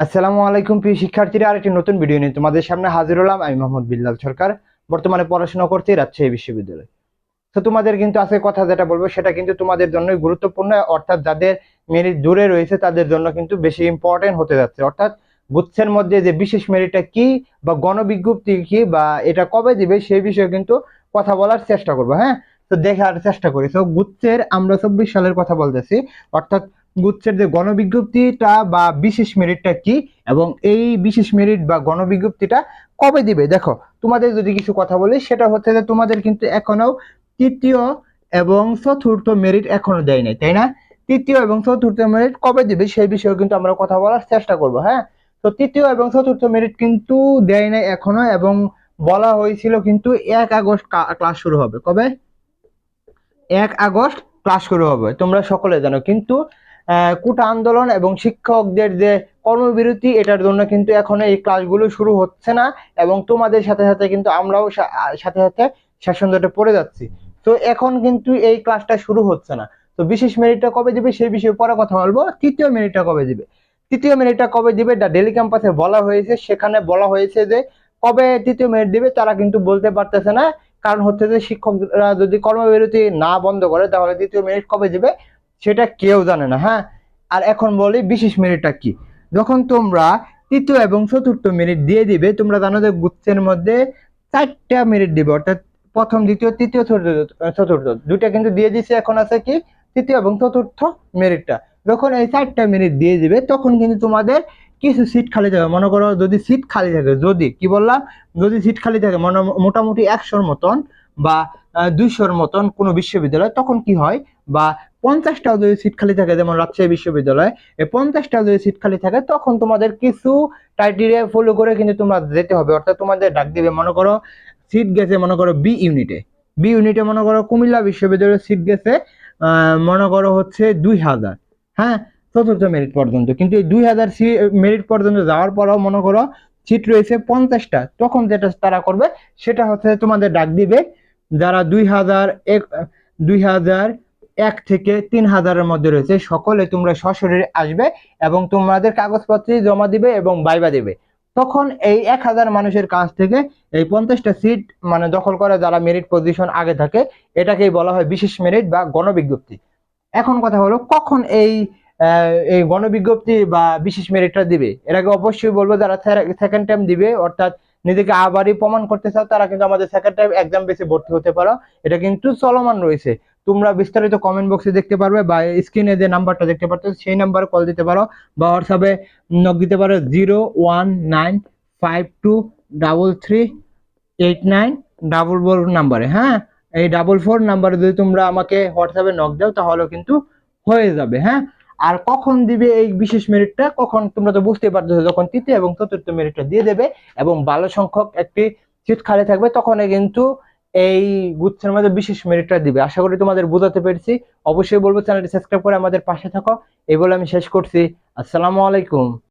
আসসালামু আলাইকুম, প্রিয় শিক্ষার্থীরা। আরেকটি নতুন ভিডিও নিয়ে তোমাদের সামনে হাজির হলাম। আমি মোহাম্মদ বিল্লাল সরকার, বর্তমানে পড়াশোনা করছি রাজশাহী বিশ্ববিদ্যালয়। তো তোমাদের কিন্তু আজকে কথা যেটা বলব, সেটা কিন্তু তোমাদের জন্যই গুরুত্বপূর্ণ। অর্থাৎ যাদের মেরিট দূরে রয়েছে, তাদের জন্য কিন্তু বেশি ইম্পর্টেন্ট হতে যাচ্ছে। অর্থাৎ গুচ্ছের মধ্যে যে বিশেষ মেরিটটা কি বা গণবিজ্ঞপ্তি কি বা এটা কবে দিবে সেই বিষয়ে কিন্তু কথা বলার চেষ্টা করব হ্যাঁ? তো দেখার চেষ্টা করি। তো গুচ্ছের আমরা চব্বিশ সালের কথা বলতেছি। অর্থাৎ গুচ্ছের যে গণবিজ্ঞপ্তিটা বা বিশেষ মেরিটটা কি এবং এই বিশেষ মেরিট বা গণবিজ্ঞপ্তিটা কবে দিবে? দেখো, তোমাদের যদি কিছু কথা বলি, সেটা হচ্ছে যে তোমাদের কিন্তু এখনও তৃতীয় এবং চতুর্থ মেরিট এখনও দেয় নাই, তাই না? তৃতীয় এবং চতুর্থ মেরিট কবে দিবে সেই বিষয়ে কিন্তু আমরা কথা বলার চেষ্টা করব হ্যাঁ? তো তৃতীয় এবং চতুর্থ মেরিট কিন্তু দেয় নাই এখনও এবং বলা হয়েছিল কিন্তু এক আগস্ট ক্লাস শুরু হবে। কবে? এক আগস্ট ক্লাস শুরু হবে। তোমরা সকলে জানো, কিন্তু কোটা আন্দোলন এবং শিক্ষকদের যে কর্মবিরতি, এটার জন্য কিন্তু এখনও এই ক্লাসগুলো শুরু হচ্ছে না এবং তোমাদের সাথে সাথে কিন্তু আমরাও সাথে সাথে শাসন সেশনটা পড়ে যাচ্ছি। তো এখন কিন্তু এই ক্লাসটা শুরু হচ্ছে না। তো বিশেষ মেরিটটা কবে দিবে সেই বিষয়ে পরে কথা বলব। তৃতীয় মেরিটটা কবে দিবে? তৃতীয় মেরিটটা কবে দিবে? দা ডেলি ক্যাম্পাসে বলা হয়েছে। সেখানে বলা হয়েছে যে কবে তৃতীয় মেরিট দিবে তারা কিন্তু বলতে পারতেছে না। কারণ হচ্ছে যে শিক্ষকরা যদি কর্মবিরতি না বন্ধ করে তাহলে তৃতীয় মেরিট কবে দিবে? সেটা কেউ জানে না হ্যাঁ? আর এখন বলি বিশেষ মেরিটটা কি? যখন তোমরা তৃতীয় এবং চতুর্থ মেরিট দিয়ে দিবে, তোমরা জানো যে গুচ্ছের মধ্যে চারটা মেরিট দিবে, অর্থাৎ প্রথম, দ্বিতীয়, তৃতীয়, চতুর্থ দুইটা কিন্তু দিয়ে দিছে এখন আছে কি? তৃতীয় এবং চতুর্থ মেরিটটা যখন এই চারটা মেরিট দিয়ে দিবে, তখন কিন্তু তোমাদের কিছু সিট খালি থাকবে। মনে করো যদি সিট খালি থাকে, যদি, কি বললাম? যদি সিট খালি থাকে, মনে মোটামুটি একশোর মতন বা দুইশোর মতন কোনো বিশ্ববিদ্যালয়, তখন কি হয়? বা পঞ্চাশটাও যদি সিট খালি থাকে, যেমন রাজশাহী বিশ্ববিদ্যালয়, এই পঞ্চাশটাও যদি সিট খালি থাকে, তখন তোমাদের কিছু ক্রাইটেরিয়া ফলো করে কিন্তু তোমরা যেতে হবে। অর্থাৎ তোমাদের ডাক দিবে, মনে করো, সিট গেছে, মনে করো, বি ইউনিটে। বি ইউনিটে, মনে করো, কুমিল্লা বিশ্ববিদ্যালয়ের সিট গেছে মনে করো, হচ্ছে দুই হাজার। হ্যাঁ? চতুর্থ মেরিট পর্যন্ত। কিন্তু এই দুই হাজার মেরিট পর্যন্ত যাওয়ার পরেও, মনে করো, সিট রয়েছে পঞ্চাশটা। তখন যেটা তারা করবে, সেটা হচ্ছে তোমাদের ডাক দিবে যারা দুই হাজার এক, দুই হাজার এক থেকে তিন হাজারের মধ্যে রয়েছে, সকলে তোমরা সশরীরে আসবে এবং তোমাদের কাগজপত্র জমা দিবে এবং বাইবা দিবে। তখন এই এক হাজার মানুষের কাছ থেকে এই পঞ্চাশটা সিট মানে দখল করে যারা মেরিট পজিশন আগে থাকে, এটাকেই বলা হয় বিশেষ মেরিট বা গণবিজ্ঞপ্তি। এখন কথা হলো, কখন এই এই গণবিজ্ঞপ্তি বা বিশেষ মেরিটটা দিবে? এটাকে অবশ্যই বলব, যারা সেকেন্ড টাইম দিবে, অর্থাৎ নিজেকে আবারই প্রমাণ করতে চাও, তারা কিন্তু আমাদের সেকেন্ড টাইম এক্সাম বেসে ভর্তি হতে পারো। এটা কিন্তু চলমান রয়েছে। তোমরা বিস্তারিত কমেন্ট বক্সে দেখতে পারবে বা স্ক্রিনে যে নাম্বারটা দেখতে পাচ্ছ সেই নাম্বারে কল দিতে পারো বা হোয়াটসঅ্যাপে নক দিতে পারো zero one nine five two double three eight nine double four নাম্বারে হ্যাঁ? এই ডাবল ফোর নাম্বারে যদি তোমরা আমাকে হোয়াটসঅ্যাপে নক দাও তাহলেও কিন্তু হয়ে যাবে হ্যাঁ? আর কখন দিবে এই বিশেষ মেরিটটা কখন তোমরা তো বুঝতে পারছ যখন তৃতীয় এবং চতুর্থ মেরিটটা দিয়ে দেবে এবং ভালো সংখ্যক একটি সিট খালি থাকবে তখন কিন্তু এই গুচ্ছের মধ্যে বিশেষ মেরিটটা দিবে। আশা করি তোমাদের বোঝাতে পেরেছি। অবশ্যই বলব চ্যানেলটি সাবস্ক্রাইব করে আমাদের পাশে থাকো। এই বলে আমি শেষ করছি। আসসালামু আলাইকুম।